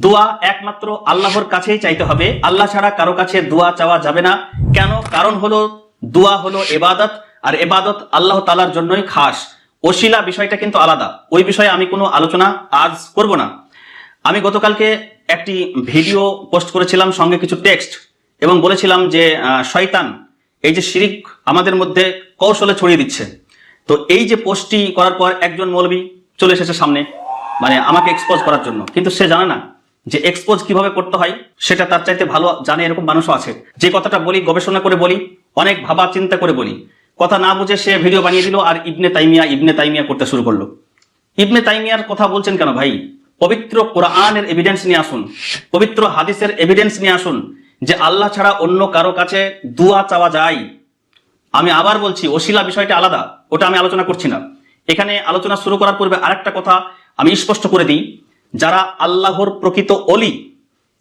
দোয়া একমাত্র আল্লাহর কাছেই চাইতে হবে। আল্লাহ ছাড়া কারও কাছে দোয়া চাওয়া যাবে না। কেন? কারণ হলো দোয়া হলো এবাদত আর এবাদত আল্লাহ তালার জন্যই খাস। ওশিলা বিষয়টা কিন্তু আলাদা। ওই বিষয়ে আমি কোনো আলোচনা আজ করব না। আমি গতকালকে একটি ভিডিও পোস্ট করেছিলাম, সঙ্গে কিছু টেক্সট, এবং বলেছিলাম যে শয়তান, এই যে শিরিক আমাদের মধ্যে কৌশলে ছড়িয়ে দিচ্ছে। তো এই যে পোস্টটি করার পর একজন মৌলবী চলে এসেছে সামনে মানে আমাকে এক্সপোজ করার জন্য। কিন্তু সে জানে না যে এক্সপোজ কীভাবে করতে হয়, সেটা তার চাইতে ভালো জানে এরকম মানুষও আছে। যে কথাটা বলি, গবেষণা করে বলি, অনেক ভাবা চিন্তা করে বলি। কথা না বুঝে সে ভিডিও বানিয়ে দিল আর ইবনে তাইমিয়া ইবনে তাইমিয়া করতে শুরু করল। ইবনে তাইমিয়ার কথা বলছেন কেন ভাই? পবিত্র কোরআনের এভিডেন্স নিয়ে আসুন। পবিত্র হাদিসের এভিডেন্স নিয়ে আসুন যে আল্লাহ ছাড়া অন্য কারও কাছে দুয়া চাওয়া যায়। আমি আবার বলছি ওশিলা বিষয়টা আলাদা, ওটা আমি আলোচনা করছি না। এখানে আলোচনা শুরু করার পূর্বে আরেকটা কথা আমি স্পষ্ট করে দিই। যারা আল্লাহর প্রকৃত অলি,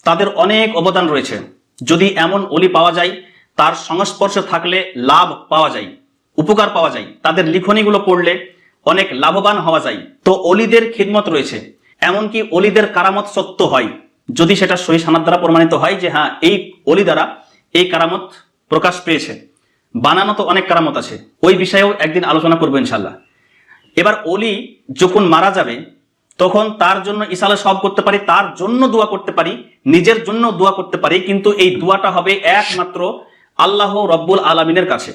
তাদের অনেক অবদান রয়েছে। যদি এমন অলি পাওয়া যায়, তার সংস্পর্শে থাকলে লাভ পাওয়া যায়, উপকার পাওয়া যায়। তাদের লিখনীগুলো পড়লে অনেক লাভবান হওয়া যায়। তো অলিদের খিদমত রয়েছে। এমনকি অলিদের কারামত সত্য হয়। যদি সেটা সহি সানার দ্বারা প্রমাণিত হয় যে হ্যাঁ এই অলি দ্বারা এই কারামত প্রকাশ পেয়েছে। বানানো তো অনেক কারামত আছে। ওই বিষয়েও একদিন আলোচনা করব ইনশাল্লাহ এবার অলি যখন মারা যাবে তখন তার জন্য ইসালে সব করতে পারি, তার জন্য দোয়া করতে পারি, নিজের জন্য দোয়া করতে পারি, কিন্তু এই দোয়াটা হবে একমাত্র আল্লাহ রব্বুল আলমিনের কাছে।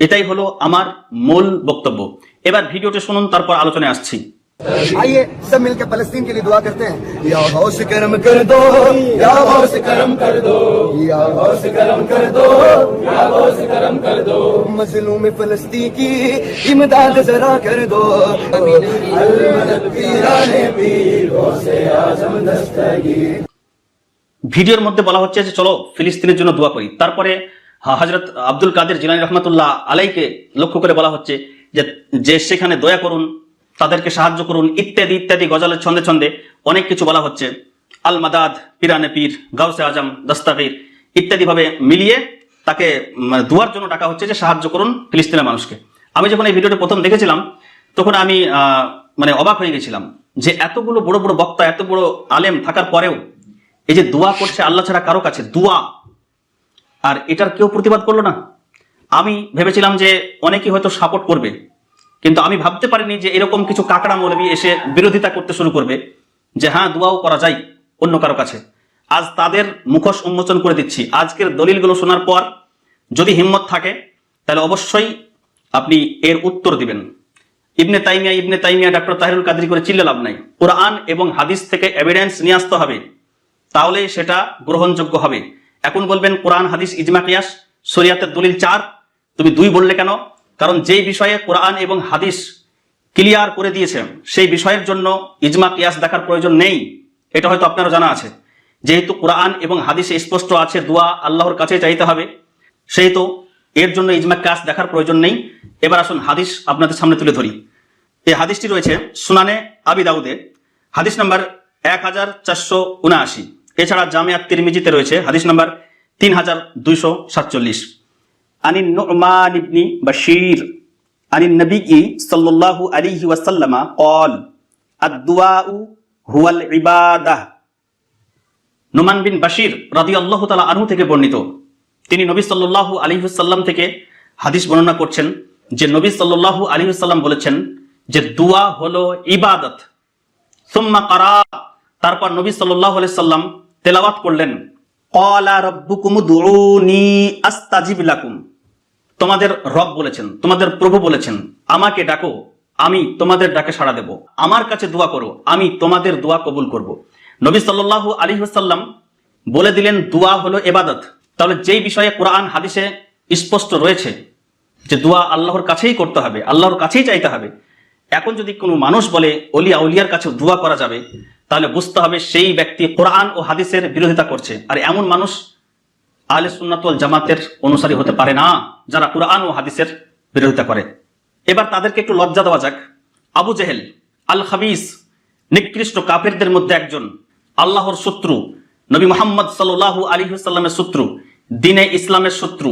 এটাই হলো আমার মূল বক্তব্য। এবার ভিডিওটি শুনুন, তারপর আলোচনায় আসছি। आइए सब मिलकर फलस्तीन के लिए दुआ करते हैं या गौस करम कर दो या गौस करम कर दो या गौस करम कर दो या गौस करम कर दो मजलूम फलस्तीन की इमदाद जरा कर दो अल मदद पीराने पीर गौसे आजम दस्तगीर ভিডিওর মধ্যে বলা হচ্ছে যে চলো ফিলিস্তিনের জন্য দোয়া করি তারপরে হজরত আব্দুল কাদের জিলানি রহমতুল্লাহ আলাইকে লক্ষ্য করে বলা হচ্ছে যে যে সেখানে দয়া করুন তাদেরকে সাহায্য করুন, ইত্যাদি ইত্যাদি, গজালের ছন্দে ছন্দে অনেক কিছু বলা হচ্ছে। আল মাদাদ পিরানে পীর, গাউসে আজম দস্তাগির ইত্যাদি ভাবে মিলিয়ে তাকে দুয়ার জন্য টাকা হচ্ছে যে সাহায্য করুন ফিলিস্তিনের মানুষকে। আমি যখন এই ভিডিওটা প্রথম দেখেছিলাম, তখন আমি মানে অবাক হয়ে গেছিলাম যে এতগুলো বড় বড় বক্তা, এত বড় আলেম থাকার পরেও এই যে দোয়া করছে আল্লাহ ছাড়া কারও কাছে, দোয়া। আর এটার কেউ প্রতিবাদ করল না। আমি ভেবেছিলাম যে অনেকেই হয়তো সাপোর্ট করবে। কিন্তু আমি ভাবতে পারিনি যে এরকম কিছু কাকড়া মৌলবি এসে বিরোধিতা করতে শুরু করবে যে হ্যাঁ দোয়াও করা যায় অন্য কারও কাছে। আজ তাদের মুখোশ উন্মোচন করে দিচ্ছি। আজকের দলিলগুলো শোনার পর যদি হিম্মত থাকে, তাহলে অবশ্যই আপনি এর উত্তর দিবেন। ইবনে তাইমিয়া ইবনে তাইমিয়া ডক্টর তাহিরুল কাদরি করে চিল্লে লাভ নাই। কোরআন এবং হাদিস থেকে এভিডেন্স নিয়ে আসতে হবে, তাহলে সেটা গ্রহণযোগ্য হবে। এখন বলবেন, কোরআন, হাদিস, ইজমা, কিয়াস, শরিয়াতের দলিল চার। তুমি দুই বললে কেন? কারণ যেই বিষয়ে কোরআন এবং হাদিস ক্লিয়ার করে দিয়েছে, সেই বিষয়ের জন্য ইজমা, কিয়াস দেখার প্রয়োজন নেই। এটা হয়তো আপনারও জানা আছে। যেহেতু কোরআন এবং হাদিসে স্পষ্ট আছে, দোয়া আল্লাহর কাছে চাইতে হবে, সেহেতু এর জন্য ইজমা, কিয়াস দেখার প্রয়োজন নেই। এবার আসুন হাদিস আপনাদের সামনে তুলে ধরি। এই হাদিসটি রয়েছে সুনানে আবি দাউদে, হাদিস নাম্বার এক হাজার চারশো উনআশি। এছাড়া জামিয়াত তিরমিজিতে রয়েছে, হাদিস নাম্বার তিন হাজার দুইশো সাতচল্লিশ। আনি নুমান ইবনি বাশির আনি নবী সাল্লাল্লাহু আলাইহি ওয়াসাল্লামা قال الدعاء هو العباده নোমান বিন বাশির রাদিয়াল্লাহু তাআলা আনহু থেকে বর্ণিত তিনি নবী সাল্লাল্লাহু আলাইহি ওয়াসাল্লাম থেকে হাদিস বর্ণনা করছেন যে নবী সাল্লাল্লাহু আলাইহি ওয়াসাল্লাম বলেছেন যে দোয়া হলো ইবাদত সুম্মা কারা তারপর নবী সাল্লাল্লাহু আলাইহি সাল্লাম তেলাওয়াত করলেন ক্বালা রাব্বুকুম উদউনি আস্তাজিব লাকুম তোমাদের রব বলেছেন, তোমাদের প্রভু বলেছেন, আমাকে ডাকো, আমি তোমাদের ডাকে সাড়া দেব। আমার কাছে দোয়া করো, আমি তোমাদের দোয়া কবুল করব। নবী সাল্লাল্লাহু আলাইহি ওয়াসাল্লাম বলে দিলেন, দোয়া হলো এবাদত তাহলে যেই বিষয়ে কোরআন, হাদিসে স্পষ্ট রয়েছে যে দোয়া আল্লাহর কাছেই করতে হবে, আল্লাহর কাছেই চাইতে হবে, এখন যদি কোনো মানুষ বলে, অলিয়া উলিয়ার কাছে দোয়া করা যাবে, তাহলে বুঝতে হবে সেই ব্যক্তি কোরআন ও হাদিসের বিরোধিতা করছে। আর এমন মানুষ আলে সুন্নাতুল জামাতের অনুসারী হতে পারে না, যারা কোরআন ও হাদিসের বিরোধিতা করে। এবার তাদেরকে একটু লজ্জা দেওয়া যাক। আবু জেহেল আল খাবিস নিকৃষ্ট কাফেরদের মধ্যে একজন, আল্লাহর শত্রু, নবী মোহাম্মদ সাল্লাল্লাহু আলী সাল্লামের শত্রু, দিনে ইসলামের শত্রু,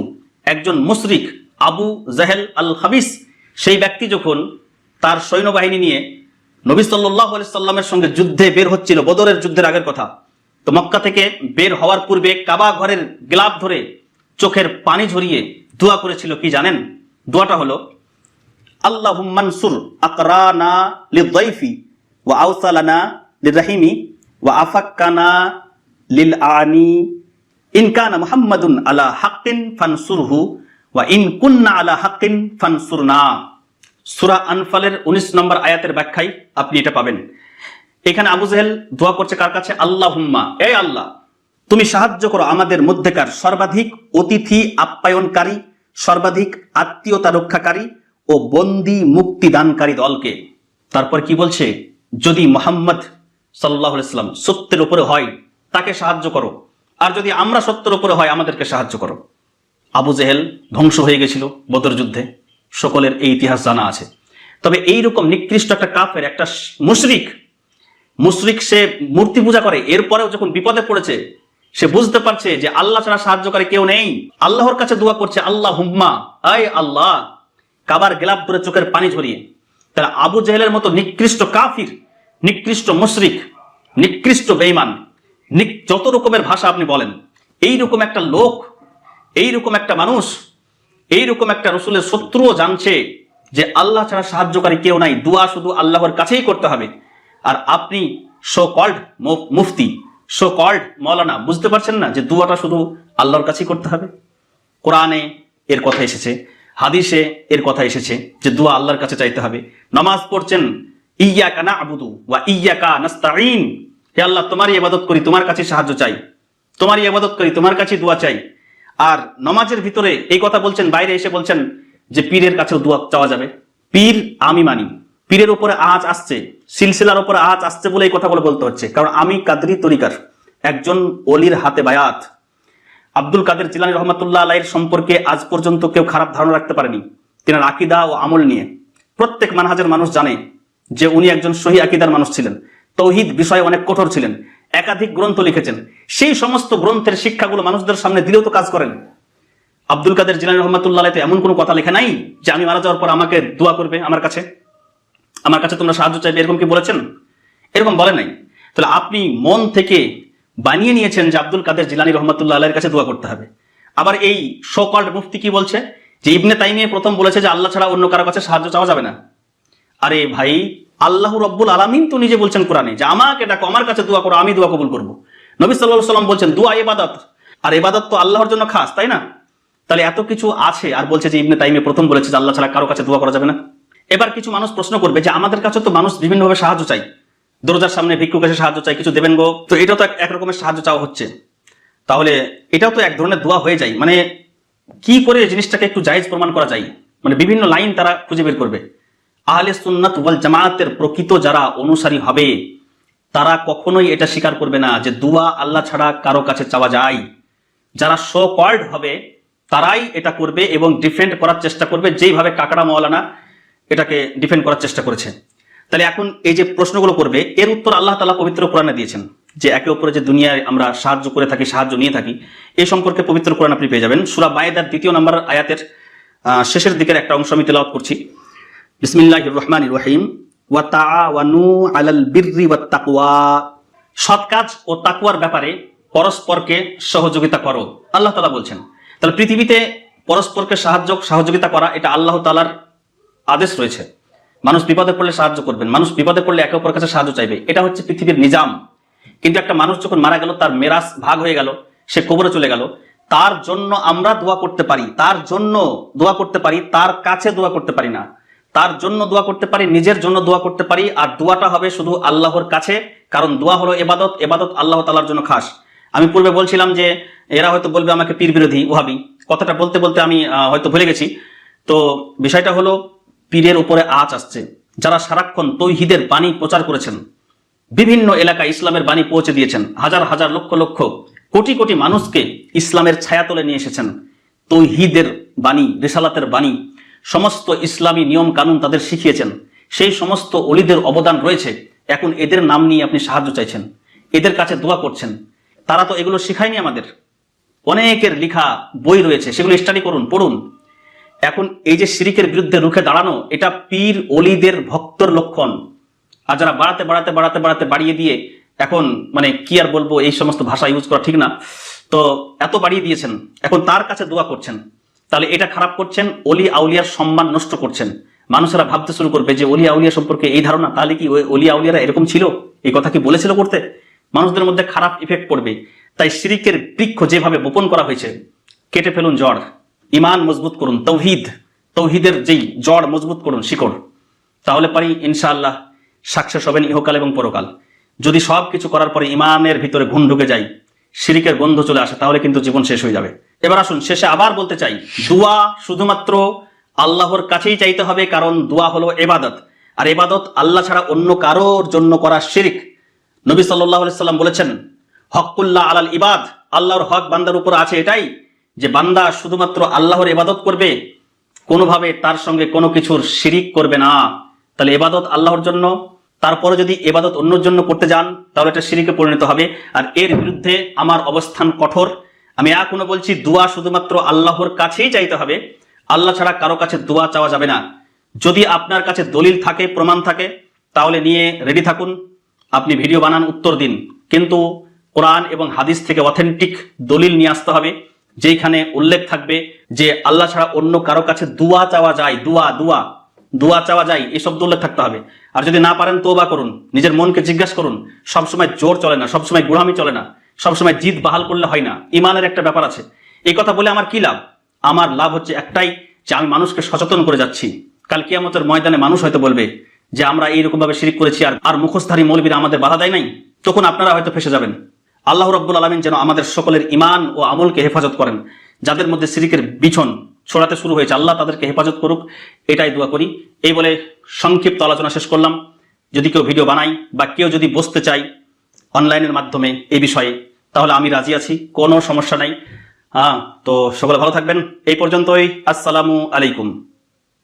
একজন মুশরিক, আবু জাহেল আল খাবিস সেই ব্যক্তি যখন তার সৈন্যবাহিনী নিয়ে নবী সাল্লাহ আলি সাল্লামের সঙ্গে যুদ্ধে বের হচ্ছিল, বদরের যুদ্ধের আগের কথা তো মক্কা থেকে বের হওয়ার পূর্বে কাবা ঘরের গ্লাভ ধরে চোখের পানি ঝরিয়ে দোয়া করেছিল কি জানেন? দোয়াটা হলো আল্লাহ মানসুর আকরানা লিদাইফি ওয়া আওসালানা লিরহিমি ওয়া আফাক্কানা লিল আনি ইন কানা মুহাম্মাদুন আলা হাক্কিন ফানসুরহু ওয়া ইন কুন্না আলা হাক্কিন ফানসুরনা। সূরা আনফালের 19 নম্বর আয়াতের ব্যাখ্যায় আপনি এটা পাবেন। এখানে আবু জাহেল দোয়া করছে কার কাছে? আল্লাহ হুম্মা এ আল্লাহ, তুমি সাহায্য করো আমাদের মধ্যেকার সর্বাধিক অতিথি আপ্যায়নকারী, সর্বাধিক আত্মীয়তা রক্ষাকারী ও বন্দি মুক্তিদানকারী দলকে। তারপর কি বলছে? যদি মোহাম্মদ সাল্লাহ ইসলাম সত্যের উপরে হয়, তাকে সাহায্য করো। আর যদি আমরা সত্যের উপরে হয়, আমাদেরকে সাহায্য করো। আবু জেহেল ধ্বংস হয়ে গেছিল বদর যুদ্ধে। সকলের এই ইতিহাস জানা আছে। তবে এইরকম নিকৃষ্ট একটা কাফের, একটা মুশরিক মুশরিক সে মূর্তি পূজা করে, এরপরেও যখন বিপদে পড়েছে, সে বুঝতে পারছে যে আল্লাহ ছাড়া সাহায্যকারী কেউ নেই। আল্লাহর কাছে দোয়া করছে আল্লাহ হুম্মা আয় আল্লাহ, কাবার গেলাপ ধরে চোখের পানি ঝরিয়ে। তারা আবু জেহেলের মতো নিকৃষ্ট কাফির, নিকৃষ্ট মুশরিক, নিকৃষ্ট বেইমান যত রকমের ভাষা আপনি বলেন এই রকম একটা লোক এই রকম একটা মানুষ এই রকম একটা রসুলের শত্রুও জানছে যে আল্লাহ ছাড়া সাহায্যকারী কেউ নাই। দোয়া শুধু আল্লাহর কাছেই করতে হবে। আর আপনি শো কল্ড মুফতি শো কল্ড মৌলানা, বুঝতে পারছেন না যে দুয়াটা শুধু আল্লাহর কাছেই করতে হবে? কোরআনে এর কথা এসেছে, হাদিসে এর কথা এসেছে যে দুয়া আল্লাহর কাছে চাইতে হবে। নামাজ পড়ছেন ইয়া কানা আবুদু বা ইয়া কা নাস্তাইন হে আল্লাহ, তোমারই ইবাদত করি, তোমার কাছে সাহায্য চাই। তোমারই ইবাদত করি, তোমার কাছে দোয়া চাই। আর নমাজের ভিতরে এই কথা বলছেন, বাইরে এসে বলছেন যে পীরের কাছেও দোয়া চাওয়া যাবে। পীর আমি মানি, পীরের উপরে আজ আসছে। সিলসিলার উপরে আজ আসছে বলে এই কথাগুলো বলতে হচ্ছে। কারণ আমি কাদরি তরিকার, একজন অলির হাতে বায়াত। আব্দুল কাদের জিলানি রহমতুল্লাহ আলাইয়ের সম্পর্কে আজ পর্যন্ত কেউ খারাপ ধারণা রাখতে পারেনি। তিনি আকিদা ও আমল নিয়ে। প্রত্যেক মানহাজের মানুষ জানে যে উনি একজন সহি আকিদার মানুষ ছিলেন। তৌহিদ বিষয়ে অনেক কঠোর ছিলেন, একাধিক গ্রন্থ লিখেছেন। সেই সমস্ত গ্রন্থের শিক্ষাগুলো মানুষদের সামনে দিলেও তো কাজ করেন। আব্দুল কাদের জিলানি রহমতুল্লাহ আলাই তো এমন কোনো কথা লেখা নাই যে আমি মারা যাওয়ার পর আমাকে দোয়া করবে আমার কাছে। আমার কাছে তোমরা সাহায্য চাইবে, এরকম কি বলেছেন? এরকম বলে নাই। তাহলে আপনি মন থেকে বানিয়ে নিয়েছেন যে আব্দুল কাদের জিলানি রহমতুল্লাহ আলাইয়ের কাছে দোয়া করতে হবে। আবার এই শোকল্ড মুফতি কি বলছে? যে ইবনে তাইমিয়ে প্রথম বলেছে যে আল্লাহ ছাড়া অন্য কারও কাছে সাহায্য চাওয়া যাবে না। আরে ভাই, আল্লাহ রব্বুল আলামিন তো নিজে বলছেন কোরআনে, যে আমাকে ডাকো, আমার কাছে দোয়া করো, আমি দোয়া কবুল করব। নবী সাল্লাহ সাল্লাম বলছেন, দোয়া এবাদত আর এবাদত তো আল্লাহর জন্য খাস, তাই না? তাহলে এত কিছু আছে, আর বলছে যে ইবনে তাইমে প্রথম বলেছে যে আল্লাহ ছাড়া কারও কাছে দোয়া করা যাবে না। এবার কিছু মানুষ প্রশ্ন করবে যে আমাদের কাছে তো মানুষ বিভিন্নভাবে সাহায্য চাই। দরজার সামনে ভিক্ষুক এসে সাহায্য চাই কিছু দেবেন গো? তো এটা তো এক- এক রকমের সাহায্য চাওয়া হচ্ছে। তাহলে এটাও তো এক ধরনের দোয়া হয়ে যায়। মানে কি করে জিনিসটাকে একটু জায়েজ প্রমাণ করা যায়? মানে বিভিন্ন লাইন তারা খুঁজে বের করবে। আহলে সুন্নাত ওয়াল জামায়াতের প্রকৃত যারা অনুসারী হবে, তারা কখনোই এটা স্বীকার করবে না যে দুয়া আল্লাহ ছাড়া কারও কাছে চাওয়া যায়। যারা শো হবে, তারাই এটা করবে এবং ডিফেন্ড করার চেষ্টা করবে যেইভাবে কাকড়া মৌলানা এটাকে ডিফেন্ড করার চেষ্টা করেছে। তাহলে এখন এই যে প্রশ্নগুলো করবে, এর উত্তর আল্লাহ তালা পবিত্র কোরআনে দিয়েছেন, যে একে অপরে যে দুনিয়ায় আমরা সাহায্য করে থাকি, সাহায্য নিয়ে থাকি এই সম্পর্কে পবিত্র কোরআন আপনি পেয়ে যাবেন। সুরা বায়েদার দ্বিতীয় নম্বর আয়াতের শেষের দিকের একটা অংশ আমি তেলাওয়াত করছি। বিসমিল্লাহ রহমান রহিম। ওয়া তাআওয়ানু আলাল বিররি ওয়াত তাকওয়া। সৎ কাজ ও তাকওয়ার ব্যাপারে পরস্পরকে সহযোগিতা করো, আল্লাহ তাআলা বলছেন। তাহলে পৃথিবীতে পরস্পরকে সাহায্য, সহযোগিতা করা, এটা আল্লাহ তাআলার আদেশ রয়েছে। মানুষ বিপদে পড়লে সাহায্য করবেন। মানুষ বিপদে পড়লে একে অপরের কাছে সাহায্য চাইবে। এটা হচ্ছে পৃথিবীর নিজাম। কিন্তু একটা মানুষ যখন মারা গেল, তার মেরাজ ভাগ হয়ে গেল, সে কবরে চলে গেল, তার জন্য আমরা দোয়া করতে পারি, তার জন্য দোয়া করতে পারি, তার কাছে দোয়া করতে পারি না। তার জন্য দোয়া করতে পারি, নিজের জন্য দোয়া করতে পারি, আর দোয়াটা হবে শুধু আল্লাহর কাছে, কারণ দোয়া হলো এবাদত এবাদত আল্লাহ তালার জন্য খাস। আমি পূর্বে বলছিলাম যে, এরা হয়তো বলবে আমাকে পীর বিরোধী ওহাবি। কথাটা বলতে বলতে আমি হয়তো ভুলে গেছি। তো বিষয়টা হলো পীরের উপরে আঁচ আসছে, যারা সারাক্ষণ তৈহিদের বাণী প্রচার করেছেন। বিভিন্ন এলাকায় ইসলামের বাণী পৌঁছে দিয়েছেন। হাজার হাজার লক্ষ লক্ষ, কোটি কোটি মানুষকে ইসলামের ছায়াতলে নিয়ে এসেছেন। তৈহিদের বাণী, রেসালাতের বাণী, সমস্ত ইসলামী নিয়ম কানুন তাদের শিখিয়েছেন। সেই সমস্ত অলিদের অবদান রয়েছে। এখন এদের নাম নিয়ে আপনি সাহায্য চাইছেন। এদের কাছে দোয়া করছেন। তারা তো এগুলো শিখায়নি আমাদের। অনেকের লেখা বই রয়েছে, সেগুলো স্টাডি করুন, পড়ুন। এখন এই যে শিরিকের বিরুদ্ধে রুখে দাঁড়ানো, এটা পীর অলিদের ভক্তর লক্ষণ। আর যারা বাড়াতে বাড়াতে বাড়াতে বাড়াতে বাড়িয়ে দিয়ে এখন মানে কি আর বলব, এই সমস্ত ভাষা ইউজ করা ঠিক না। তো এত বাড়িয়ে দিয়েছেন, এখন তার কাছে দোয়া করছেন। তাহলে এটা খারাপ করছেন অলি আউলিয়ার সম্মান নষ্ট করছেন। মানুষেরা ভাবতে শুরু করবে যে অলি আউলিয়া সম্পর্কে এই ধারণা, তাহলে কি ওই অলি আউলিয়ারা এরকম ছিল? এই কথা কি বলেছিল করতে? মানুষদের মধ্যে খারাপ ইফেক্ট পড়বে। তাই শিরিকের বৃক্ষ যেভাবে বোপন করা হয়েছে, কেটে ফেলুন জড় ইমান মজবুত করুন, তৌহিদ, তৌহিদের যেই জড় মজবুত করুন, শিকড়, তাহলে পারি ইনশাআল্লাহ সাকসেস হবেন ইহকাল এবং পরকাল। যদি সব কিছু করার পরে ইমানের ভিতরে ঘুণ ঢুকে যায়, শিরিকের গন্ধ চলে আসে, তাহলে কিন্তু জীবন শেষ হয়ে যাবে। এবার আসুন, শেষে আবার বলতে চাই, দোয়া শুধুমাত্র আল্লাহর কাছেই চাইতে হবে, কারণ দোয়া হলো এবাদত। আর এবাদত আল্লাহ ছাড়া অন্য কারোর জন্য করা শিরিক। নবী সাল্লাহ সাল্লাম বলেছেন হকুল্লাহ আলাল ইবাদ, আল্লাহর হক বান্দার উপর আছে এটাই যে বান্দা শুধুমাত্র আল্লাহর এবাদত করবে, কোনোভাবে তার সঙ্গে কোনো কিছুর শিরিক করবে না। তাহলে এবাদত আল্লাহর জন্য, তারপরে যদি এবাদত অন্যর জন্য করতে যান, তাহলে এটা শিরিকে পরিণত হবে। আর এর বিরুদ্ধে আমার অবস্থান কঠোর। আমি এখনও বলছি, দোয়া শুধুমাত্র আল্লাহর কাছেই চাইতে হবে। আল্লাহ ছাড়া কারও কাছে দোয়া চাওয়া যাবে না। যদি আপনার কাছে দলিল থাকে, প্রমাণ থাকে, তাহলে নিয়ে রেডি থাকুন। আপনি ভিডিও বানান, উত্তর দিন। কিন্তু কোরআন এবং হাদিস থেকে অথেন্টিক দলিল নিয়ে আসতে হবে। যেখানে উল্লেখ থাকবে যে আল্লাহ ছাড়া অন্য কারও কাছে দুয়া চাওয়া যায়, দুয়া দুয়া দুয়া চাওয়া যায়, এই শব্দ উল্লেখ থাকতে হবে। আর যদি না পারেন তোবা করুন, নিজের মনকে জিজ্ঞাসা করুন, সবসময় জোর চলে না, সবসময় গুড়ামি চলে না, সবসময় জিদ বাহাল করলে হয় না, ইমানের একটা ব্যাপার আছে। এই কথা বলে আমার কি লাভ? আমার লাভ হচ্ছে একটাই যে আমি মানুষকে সচেতন করে যাচ্ছি। কাল কিয়ামতের ময়দানে মানুষ হয়তো বলবে যে, আমরা এইরকম ভাবে শিরিক করেছি আর আর মুখোশধারী মৌলবীরা আমাদের বাধা দেয় নাই? তখন আপনারা হয়তো ফেসে যাবেন। আল্লাহ রব্বুল আলমিন যেন আমাদের সকলের ইমান ও আমলকে হেফাজত করেন। যাদের মধ্যে সিরিকের বিছন ছড়াতে শুরু হয়েছে, আল্লাহ তাদেরকে হেফাজত করুক। এটাই দোয়া করি। এই বলে সংক্ষিপ্ত আলোচনা শেষ করলাম। যদি কেউ ভিডিও বানাই বা কেউ যদি বসতে চাই অনলাইনের মাধ্যমে এই বিষয়ে, তাহলে আমি রাজি আছি, কোনো সমস্যা নাই। হ্যাঁ তো সকলে ভালো থাকবেন। এই পর্যন্তই। আসসালামু আলাইকুম।